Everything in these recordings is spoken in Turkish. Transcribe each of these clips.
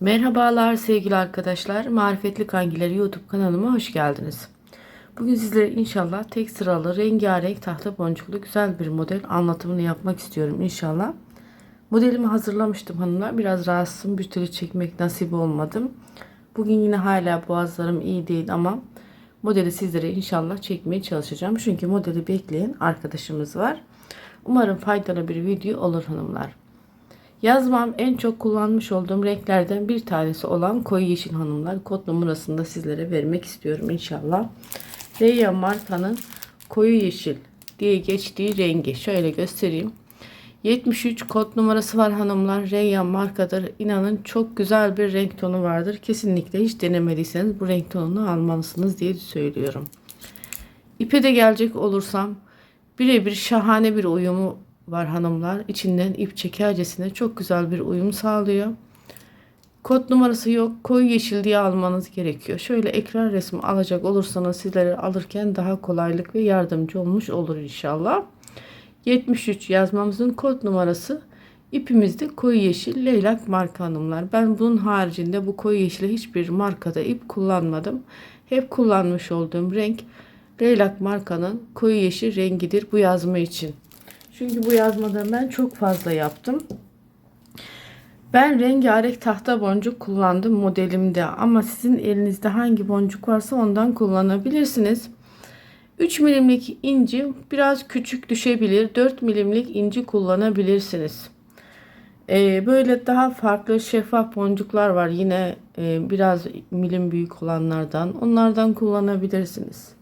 Merhabalar sevgili arkadaşlar. Marifetli Kangileri YouTube kanalıma hoş geldiniz. Bugün sizlere inşallah tek sıralı rengarenk tahta boncuklu güzel bir model anlatımını yapmak istiyorum inşallah. Modelimi hazırlamıştım hanımlar. Biraz rahatsızım. Bir türlü çekmek nasip olmadım. Bugün yine hala boğazlarım iyi değil ama modeli sizlere inşallah çekmeye çalışacağım. Çünkü modeli bekleyen arkadaşımız var. Umarım faydalı bir video olur hanımlar. Yazmam en çok kullanmış olduğum renklerden bir tanesi olan koyu yeşil hanımlar. Kod numarasını da sizlere vermek istiyorum inşallah. Reya markanın koyu yeşil diye geçtiği rengi şöyle göstereyim. 73 kod numarası var hanımlar. Reyyan markadır. İnanın çok güzel bir renk tonu vardır. Kesinlikle hiç denemediyseniz bu renk tonunu almalısınız diye söylüyorum. İpe de gelecek olursam birebir şahane bir uyumu var hanımlar. İçinden ip çekercesine çok güzel bir uyum sağlıyor. Kod numarası yok. Koyu yeşil diye almanız gerekiyor. Şöyle ekran resmi alacak olursanız sizlere alırken daha kolaylık ve yardımcı olmuş olur inşallah. 73 yazmamızın kod numarası ipimizde koyu yeşil leylak marka hanımlar. Ben bunun haricinde bu koyu yeşile hiçbir markada ip kullanmadım. Hep kullanmış olduğum renk leylak markanın koyu yeşil rengidir bu yazma için. Çünkü bu yazmada ben çok fazla yaptım. Ben rengarenk tahta boncuk kullandım modelimde ama sizin elinizde hangi boncuk varsa ondan kullanabilirsiniz. 3 milimlik inci biraz küçük düşebilir. 4 milimlik inci kullanabilirsiniz. Ee, böyle daha farklı şeffaf boncuklar var. Yine e, biraz milim büyük olanlardan. Onlardan kullanabilirsiniz.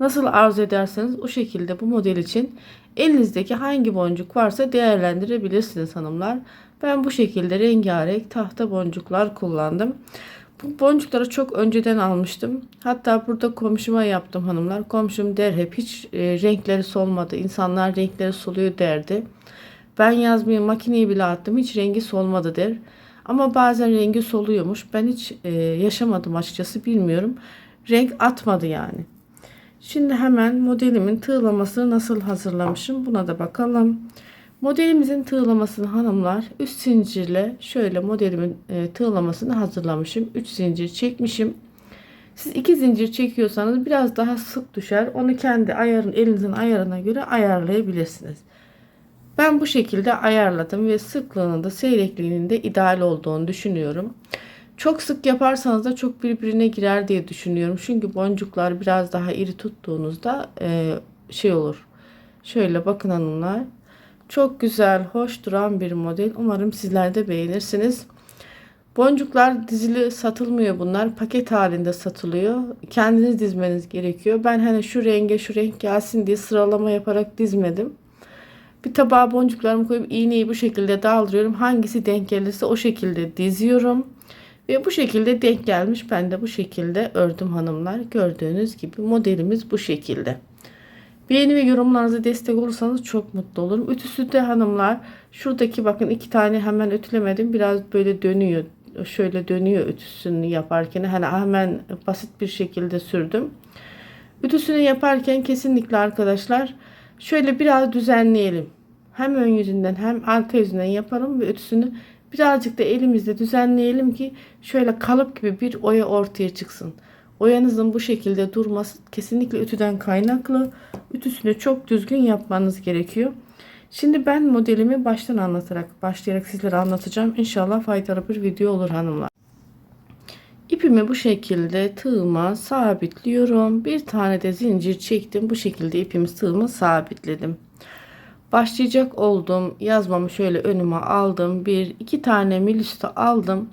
Nasıl arzu ederseniz o şekilde bu model için elinizdeki hangi boncuk varsa değerlendirebilirsiniz hanımlar. Ben bu şekilde rengarenk tahta boncuklar kullandım. Bu boncukları çok önceden almıştım. Hatta burada komşuma yaptım hanımlar. Komşum der hep hiç e, renkleri solmadı. İnsanlar renkleri soluyor derdi. Ben yazmayı makineye bile attım. Hiç rengi solmadı der. Ama bazen rengi soluyormuş. Ben hiç e, yaşamadım açıkçası bilmiyorum. Renk atmadı yani. Şimdi hemen modelimin tığlamasını nasıl hazırlamışım buna da bakalım. Modelimizin tığlamasını hanımlar üst zincirle şöyle modelimin e, tığlamasını hazırlamışım. 3 zincir çekmişim. Siz iki zincir çekiyorsanız biraz daha sık düşer. Onu kendi ayarın elinizin ayarına göre ayarlayabilirsiniz. Ben bu şekilde ayarladım ve sıklığının da seyrekliğinin de ideal olduğunu düşünüyorum. Çok sık yaparsanız da çok birbirine girer diye düşünüyorum. Çünkü boncuklar biraz daha iri tuttuğunuzda e, şey olur. Şöyle bakın hanımlar. Çok güzel, hoş duran bir model. Umarım sizler de beğenirsiniz. Boncuklar dizili satılmıyor bunlar. Paket halinde satılıyor. Kendiniz dizmeniz gerekiyor. Ben hani şu renge şu renk gelsin diye sıralama yaparak dizmedim. Bir tabağa boncuklarımı koyup iğneyi bu şekilde daldırıyorum. Hangisi denk gelirse o şekilde diziyorum. Ve bu şekilde denk gelmiş. Ben de bu şekilde ördüm hanımlar. Gördüğünüz gibi modelimiz bu şekilde. Beğeni ve yorumlarınızı destek olursanız çok mutlu olurum. Ütüsü de hanımlar şuradaki bakın iki tane hemen ütülemedim. Biraz böyle dönüyor. Şöyle dönüyor ütüsünü yaparken. Hani hemen basit bir şekilde sürdüm. Ütüsünü yaparken kesinlikle arkadaşlar şöyle biraz düzenleyelim. Hem ön yüzünden hem arka yüzünden yaparım ve ütüsünü birazcık da elimizde düzenleyelim ki şöyle kalıp gibi bir oya ortaya çıksın. Oyanızın bu şekilde durması kesinlikle ütüden kaynaklı. Ütüsünü çok düzgün yapmanız gerekiyor. Şimdi ben modelimi baştan anlatarak başlayarak sizlere anlatacağım. İnşallah faydalı bir video olur hanımlar. İpimi bu şekilde tığıma sabitliyorum. Bir tane de zincir çektim. Bu şekilde ipimi tığıma sabitledim. Başlayacak olduğum yazmamı şöyle önüme aldım. Bir iki tane mil üstü aldım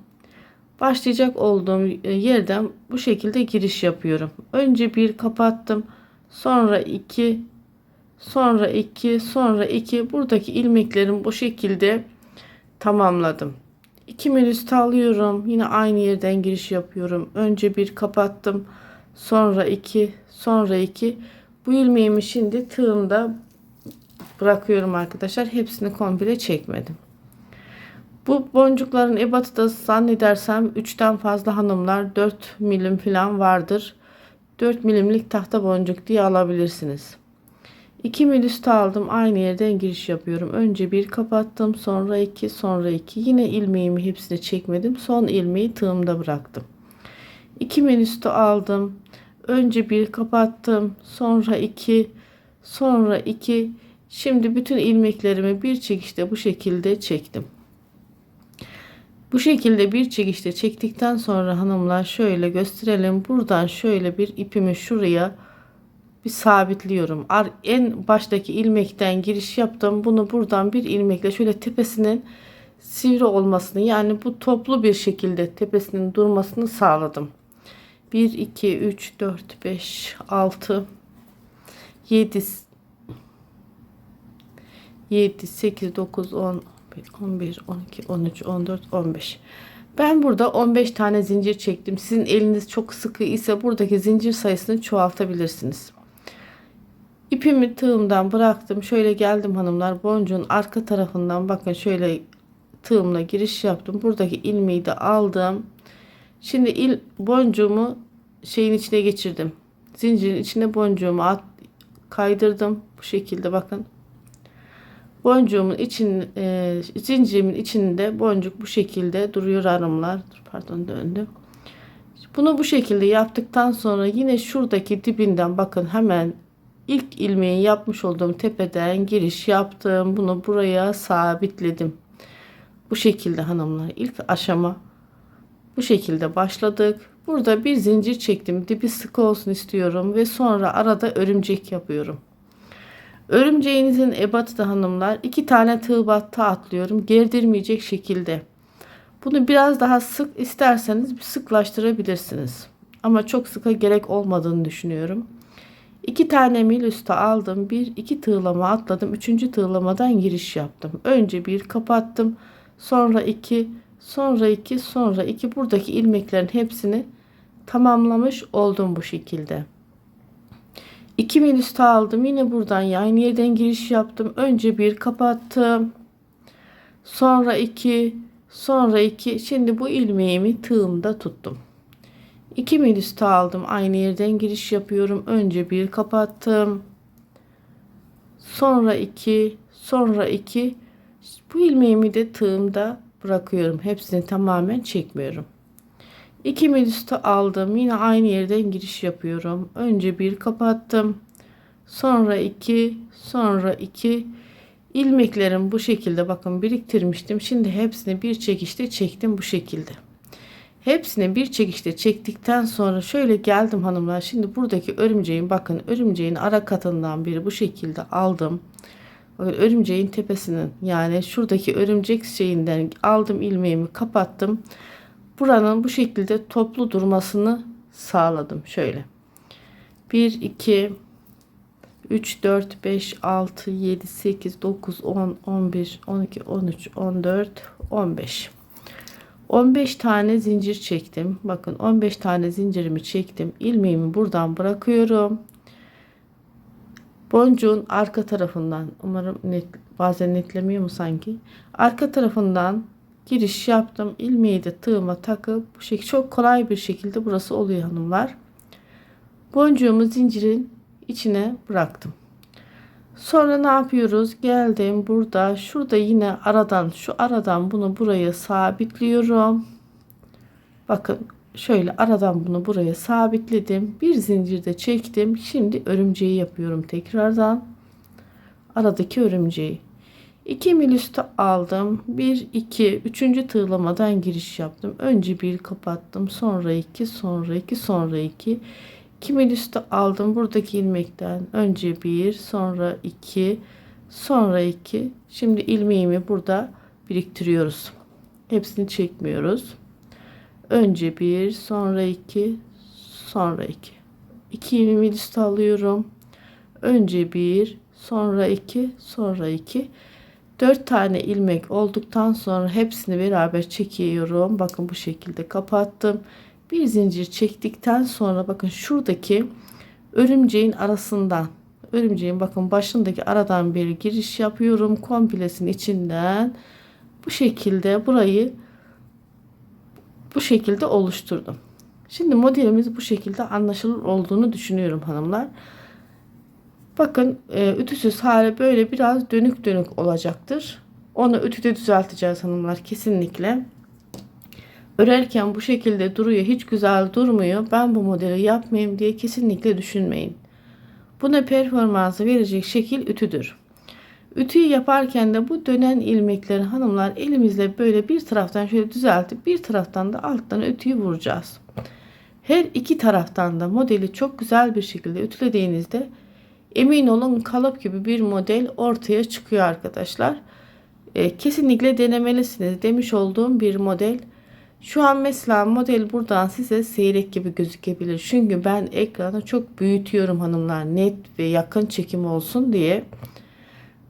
başlayacak olduğum e, yerden bu şekilde giriş yapıyorum. Önce bir kapattım. Sonra iki sonra iki sonra iki buradaki ilmeklerimi bu şekilde tamamladım. 2 üst alıyorum. Yine aynı yerden giriş yapıyorum. Önce bir kapattım. Sonra iki sonra iki bu ilmeğimi şimdi tığımda bırakıyorum arkadaşlar. Hepsini komple çekmedim. Bu boncukların ebatı da zannedersem 3'ten fazla hanımlar 4 milim falan vardır. 4 milimlik tahta boncuk diye alabilirsiniz. 2 mil üstü aldım. Aynı yerden giriş yapıyorum. Önce bir kapattım. Sonra iki, sonra iki. Yine ilmeğimi hepsini çekmedim. Son ilmeği tığımda bıraktım. 2 mil üstü aldım. Önce bir kapattım. Sonra iki, sonra iki. Şimdi bütün ilmeklerimi bir çekişte bu şekilde çektim. Bu şekilde bir çekişte çektikten sonra hanımlar şöyle gösterelim. Buradan şöyle bir ipimi şuraya bir sabitliyorum. En baştaki ilmekten giriş yaptım. Bunu buradan bir ilmekle şöyle tepesinin sivri olmasını yani bu toplu bir şekilde tepesinin durmasını sağladım. 1 2 3 4 5 6 7 7 8 9 10 11 12 13 14 15 ben burada 15 tane zincir çektim. Sizin eliniz çok sıkı ise buradaki zincir sayısını çoğaltabilirsiniz. İpimi tığımdan bıraktım. Şöyle geldim hanımlar. Boncuğun arka tarafından bakın şöyle tığımla giriş yaptım. Buradaki ilmeği de aldım. Şimdi il boncuğumu şeyin içine geçirdim. Zincirin içine boncuğumu at, kaydırdım. Bu şekilde bakın. Boncuğumun için e, zincirimin içinde boncuk bu şekilde duruyor hanımlar. Pardon döndüm. Bunu bu şekilde yaptıktan sonra yine şuradaki dibinden bakın hemen ilk ilmeği yapmış olduğum tepeden giriş yaptım. Bunu buraya sabitledim. Bu şekilde hanımlar ilk aşama bu şekilde başladık. Burada bir zincir çektim. Dibi sıkı olsun istiyorum ve sonra arada örümcek yapıyorum. Örümceğinizin ebatı da hanımlar iki tane tığ battı atlıyorum. Gerdirmeyecek şekilde. Bunu biraz daha sık isterseniz sıklaştırabilirsiniz. Ama çok sıka gerek olmadığını düşünüyorum. İki tane mil üstü aldım. Bir iki tığlama atladım. Üçüncü tığlamadan giriş yaptım. Önce bir kapattım. Sonra iki, sonra iki, sonra iki. Buradaki ilmeklerin hepsini tamamlamış oldum bu şekilde. 2 mil üstü aldım. Yine buradan aynı yerden giriş yaptım. Önce bir kapattım. Sonra iki, sonra iki. Şimdi bu ilmeğimi tığımda tuttum. 2 mil üstü aldım. Aynı yerden giriş yapıyorum. Önce bir kapattım. Sonra iki, sonra iki. Bu ilmeğimi de tığımda bırakıyorum. Hepsini tamamen çekmiyorum. 2 mil üstü aldım. Yine aynı yerden giriş yapıyorum. Önce bir kapattım. Sonra 2, sonra 2 ilmeklerim bu şekilde bakın biriktirmiştim. Şimdi hepsini bir çekişte çektim bu şekilde. Hepsini bir çekişte çektikten sonra şöyle geldim hanımlar. Şimdi buradaki örümceğin bakın örümceğin ara katından biri bu şekilde aldım. Bakın örümceğin tepesinin yani şuradaki örümcek şeyinden aldım ilmeğimi kapattım. Buranın bu şekilde toplu durmasını sağladım. Şöyle. 1, 2, 3, 4, 5, 6, 7, 8, 9, 10, 11, 12, 13, 14, 15. 15 tane zincir çektim. Bakın 15 tane zincirimi çektim. İlmeğimi buradan bırakıyorum. Boncuğun arka tarafından umarım net bazen netlemiyor mu sanki? Arka tarafından giriş yaptım. İlmeği de tığıma takıp bu şekilde çok kolay bir şekilde burası oluyor hanımlar. Boncuğumu zincirin içine bıraktım. Sonra ne yapıyoruz? Geldim burada şurada yine aradan şu aradan bunu buraya sabitliyorum. Bakın şöyle aradan bunu buraya sabitledim. Bir zincirde çektim. Şimdi örümceği yapıyorum tekrardan. Aradaki örümceği. 2 mil üstü aldım. 1 2 3. tığlamadan giriş yaptım. Önce bir kapattım. Sonra 2, sonra 2, sonra 2. 2 mil üstü aldım. Buradaki ilmekten önce 1, sonra 2, sonra 2. Şimdi ilmeğimi burada biriktiriyoruz. Hepsini çekmiyoruz. Önce 1, sonra 2, sonra 2. 2 mil üstü alıyorum. Önce 1, sonra 2, sonra 2. 4 tane ilmek olduktan sonra hepsini beraber çekiyorum. Bakın bu şekilde kapattım. Bir zincir çektikten sonra bakın şuradaki örümceğin arasından örümceğin bakın başındaki aradan bir giriş yapıyorum. Komplesinin içinden bu şekilde burayı bu şekilde oluşturdum. Şimdi modelimiz bu şekilde anlaşılır olduğunu düşünüyorum hanımlar. Bakın e, ütüsüz hali böyle biraz dönük dönük olacaktır. Onu ütüde düzelteceğiz hanımlar kesinlikle. Örerken bu şekilde duruyor hiç güzel durmuyor. Ben bu modeli yapmayayım diye kesinlikle düşünmeyin. Buna performansı verecek şekil ütüdür. Ütüyü yaparken de bu dönen ilmekleri hanımlar elimizle böyle bir taraftan şöyle düzeltip bir taraftan da alttan ütüyü vuracağız. Her iki taraftan da modeli çok güzel bir şekilde ütülediğinizde emin olun kalıp gibi bir model ortaya çıkıyor arkadaşlar. E, kesinlikle denemelisiniz demiş olduğum bir model. Şu an mesela model buradan size seyrek gibi gözükebilir. Çünkü ben ekranı çok büyütüyorum hanımlar net ve yakın çekim olsun diye.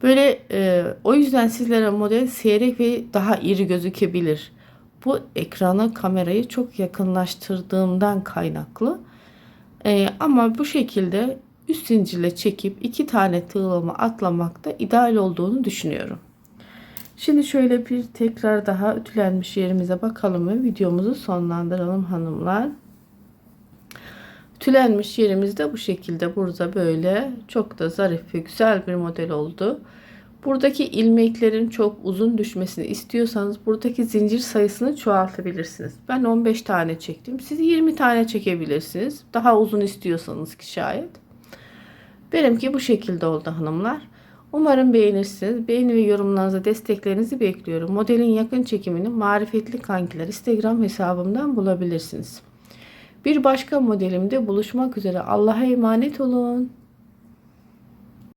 Böyle e, o yüzden sizlere model seyrek ve daha iri gözükebilir. Bu ekrana kamerayı çok yakınlaştırdığımdan kaynaklı. E, ama bu şekilde üst zincirle çekip iki tane tığlama atlamakta ideal olduğunu düşünüyorum. Şimdi şöyle bir tekrar daha ütülenmiş yerimize bakalım ve videomuzu sonlandıralım hanımlar. Ütülenmiş yerimiz de bu şekilde burada böyle çok da zarif ve güzel bir model oldu. Buradaki ilmeklerin çok uzun düşmesini istiyorsanız buradaki zincir sayısını çoğaltabilirsiniz. Ben 15 tane çektim. Siz 20 tane çekebilirsiniz. Daha uzun istiyorsanız ki şayet. Benimki bu şekilde oldu hanımlar. Umarım beğenirsiniz. Beğeni ve yorumlarınızı desteklerinizi bekliyorum. Modelin yakın çekimini Marifetli Kankiler Instagram hesabımdan bulabilirsiniz. Bir başka modelimde buluşmak üzere. Allah'a emanet olun.